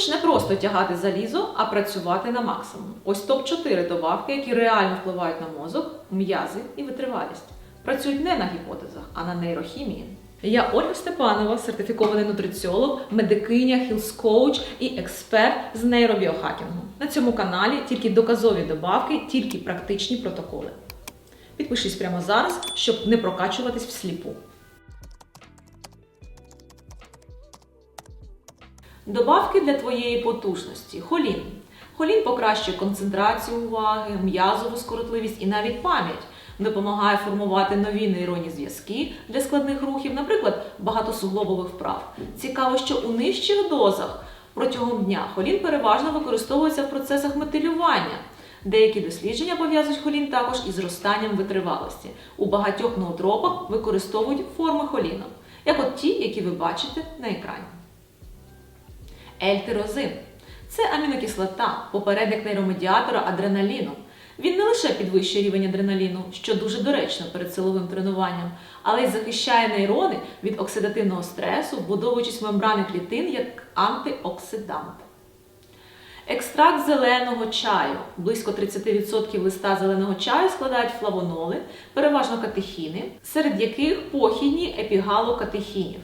Хочеш не просто тягати залізо, а працювати на максимум. Ось топ-4 добавки, які реально впливають на мозок, м'язи і витривалість. Працюють не на гіпотезах, а на нейрохімії. Я Ольга Степанова, сертифікований нутриціолог, медикиня, хілс-коуч і експерт з нейробіохакінгу. На цьому каналі тільки доказові добавки, тільки практичні протоколи. Підпишись прямо зараз, щоб не прокачуватись всліпу. Добавки для твоєї потужності. Холін. Холін покращує концентрацію уваги, м'язову скоротливість і навіть пам'ять. Допомагає формувати нові нейронні зв'язки для складних рухів, наприклад, багатосуглобових вправ. Цікаво, що у нижчих дозах протягом дня холін переважно використовується в процесах метилювання. Деякі дослідження пов'язують холін також із зростанням витривалості. У багатьох ноотропах використовують форми холіну, як от ті, які ви бачите на екрані. Ельтирозин це амінокислота, попередник нейромедіатора адреналіну. Він не лише підвищує рівень адреналіну, що дуже доречно перед силовим тренуванням, але й захищає нейрони від оксидативного стресу, вбудовуючись в мембрани клітин як антиоксидант. Екстракт зеленого чаю. Близько 30% листа зеленого чаю складають флавоноли, переважно катехіни, серед яких похідні епігалокатехінів.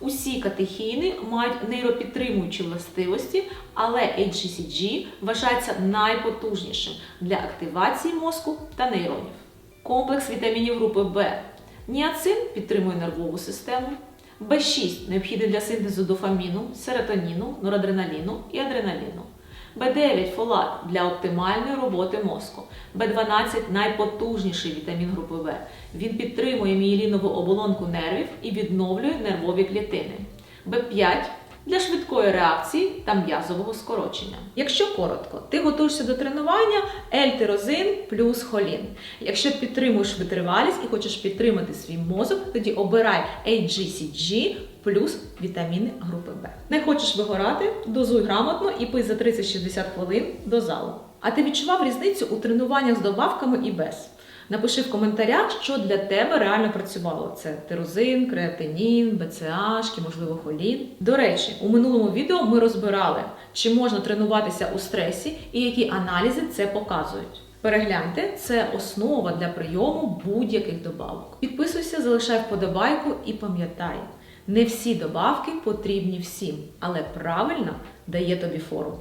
Усі катехіни мають нейропідтримуючі властивості, але HCG вважається найпотужнішим для активації мозку та нейронів. Комплекс вітамінів групи В. Ніацин підтримує нервову систему. В6 необхідний для синтезу дофаміну, серотоніну, норадреналіну і адреналіну. В9 фолат для оптимальної роботи мозку. Б12 найпотужніший вітамін групи В. Він підтримує мієлінову оболонку нервів і відновлює нервові клітини. В5 для швидкої реакції та м'язового скорочення. Якщо коротко, ти готуєшся до тренування ельтирозин плюс холін. Якщо підтримуєш витривалість і хочеш підтримати свій мозок, тоді обирай HGCG плюс вітаміни групи В. Не хочеш вигорати, дозуй грамотно і пий за 30-60 хвилин до залу. А ти відчував різницю у тренуваннях з добавками і без? Напиши в коментарях, що для тебе реально працювало. Це тирозин, креатинін, БЦАшки, можливо, холін. До речі, у минулому відео ми розбирали, чи можна тренуватися у стресі і які аналізи це показують. Перегляньте, це основа для прийому будь-яких добавок. Підписуйся, залишай вподобайку і пам'ятай, не всі добавки потрібні всім, але правильно дає тобі фору.